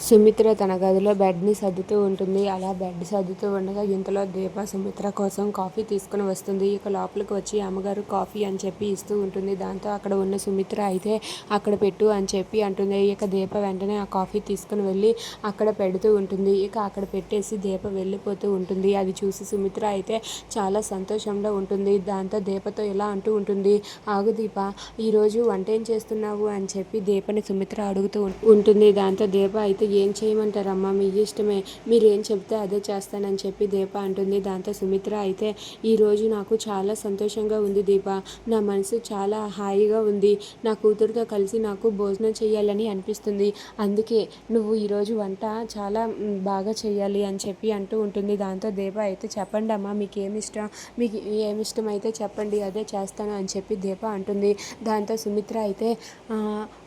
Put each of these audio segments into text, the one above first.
సుమిత్ర తన గదిలో బెడ్ని సర్దుతూ ఉంటుంది. అలా బెడ్ సర్దుతూ ఉండగా ఇంతలో దీప సుమిత్ర కోసం కాఫీ తీసుకుని వస్తుంది. ఇక లోపలికి వచ్చి అమ్మగారు కాఫీ అని చెప్పి ఇస్తూ ఉంటుంది. దాంతో అక్కడ ఉన్న సుమిత్ర అయితే అక్కడ పెట్టు అని చెప్పి అంటుంది. ఇక దీప వెంటనే ఆ కాఫీ తీసుకుని వెళ్ళి అక్కడ పెడుతూ ఉంటుంది. ఇక అక్కడ పెట్టేసి దీప వెళ్ళిపోతూ ఉంటుంది. అది చూసి సుమిత్ర అయితే చాలా సంతోషంలో ఉంటుంది. దాంతో దీపతో ఇలా అంటూ ఉంటుంది. ఆగు దీప ఈరోజు వంట ఏం చేస్తున్నావు? అని చెప్పి దీపని సుమిత్ర అడుగుతూ ఉంటుంది. దాంతో దీప అయితే ఏం చేయమంటారమ్మా? మీ ఇష్టమే. మీరు ఏం చెప్తే అదే చేస్తానని చెప్పి దీప అంటుంది. దాంతో సుమిత్ర అయితే ఈరోజు నాకు చాలా సంతోషంగా ఉంది దీప. నా మనసు చాలా హాయిగా ఉంది. నా కూతురుతో కలిసి నాకు భోజనం చేయాలని అనిపిస్తుంది. అందుకే నువ్వు ఈరోజు వంట చాలా బాగా చేయాలి అని చెప్పి అంటూ ఉంటుంది. దాంతో దీప అయితే చెప్పండి అమ్మా మీకు ఏమి ఇష్టం? మీకు ఏమి ఇష్టం అయితే చెప్పండి. అదే చేస్తాను అని చెప్పి దీప అంటుంది. దాంతో సుమిత్ర అయితే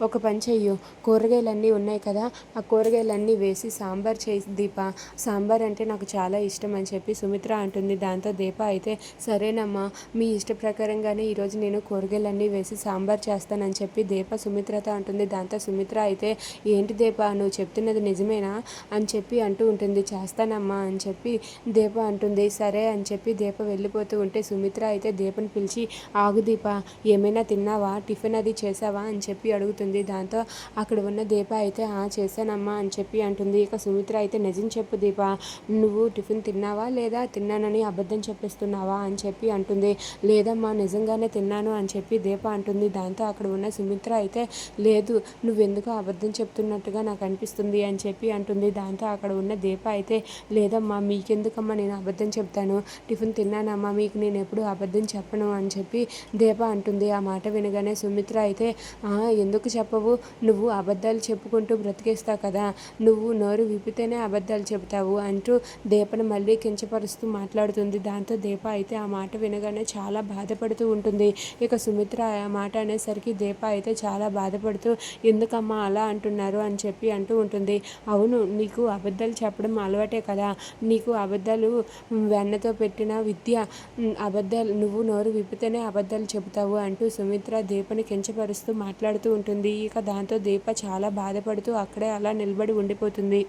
ఒక పని చెయ్యు. కూరగాయలన్నీ ఉన్నాయి కదా. ఆ కూరగాయలన్నీ వేసి సాంబార్ చేసి దీప సాంబార్ అంటే నాకు చాలా ఇష్టం అని చెప్పి సుమిత్ర అంటుంది. దాంతో దీప అయితే సరేనమ్మా మీ ఇష్ట ప్రకారంగానే ఈరోజు నేను కూరగాయలన్నీ వేసి సాంబార్ చేస్తానని చెప్పి దీప సుమిత్రతో అంటుంది. దాంతో సుమిత్ర అయితే ఏంటి దీప నువ్వు చెప్తున్నది నిజమేనా? అని చెప్పి అంటూ ఉంటుంది. చేస్తానమ్మా అని చెప్పి దీప అంటుంది. సరే అని చెప్పి దీప వెళ్ళిపోతూ ఉంటే సుమిత్ర అయితే దీపను పిలిచి ఆగు దీప ఏమైనా తిన్నావా? టిఫిన్ అది చేసావా? అని చెప్పి అడుగుతుంది. దాంతో అక్కడ ఉన్న దీప అయితే ఆ చేశానమ్మా అని చెప్పి అంటుంది. ఇక సుమిత్ర అయితే నిజం చెప్పు దీప నువ్వు టిఫిన్ తిన్నావా లేదా? తిన్నానని అబద్ధం చెప్పేస్తున్నావా? అని చెప్పి అంటుంది. లేదమ్మా నిజంగానే తిన్నాను అని చెప్పి దీప అంటుంది. దాంతో అక్కడ ఉన్న సుమిత్ర అయితే లేదు నువ్వెందుకో అబద్ధం చెప్తున్నట్టుగా నాకు అనిపిస్తుంది అని చెప్పి అంటుంది. దాంతో అక్కడ ఉన్న దీప అయితే లేదమ్మా మీకెందుకమ్మా నేను అబద్ధం చెప్తాను? టిఫిన్ తిన్నానమ్మా మీకు నేను ఎప్పుడు అబద్ధం చెప్పను అని చెప్పి దీప అంటుంది. ఆ మాట వినగానే సుమిత్ర అయితే ఎందుకు చెప్పవు? నువ్వు అబద్ధాలు చెప్పుకుంటూ బ్రతికేస్తావు కదా? నువ్వు నోరు విప్పితేనే అబద్ధాలు చెబుతావు అంటూ దీపను మళ్ళీ కించపరుస్తూ మాట్లాడుతుంది. దాంతో దీప అయితే ఆ మాట వినగానే చాలా బాధపడుతూ ఉంటుంది. ఇక సుమిత్ర ఆ మాట అనేసరికి దీప అయితే చాలా బాధపడుతూ ఎందుకమ్మా అలా అంటున్నారు? అని చెప్పి అంటూ ఉంటుంది. అవును నీకు అబద్ధాలు చెప్పడం అలవాటే కదా. నీకు అబద్ధాలు వెన్నతో పెట్టిన విద్య అబద్ధాలు నువ్వు నోరు విప్పితేనే అబద్ధాలు చెబుతావు అంటూ సుమిత్ర దీపని కించపరుస్తూ మాట్లాడుతూ ఉంటుంది. ఇక దాంతో దీప చాలా బాధపడుతూ అక్కడే అలా నిలబడి ఉండిపోతుంది.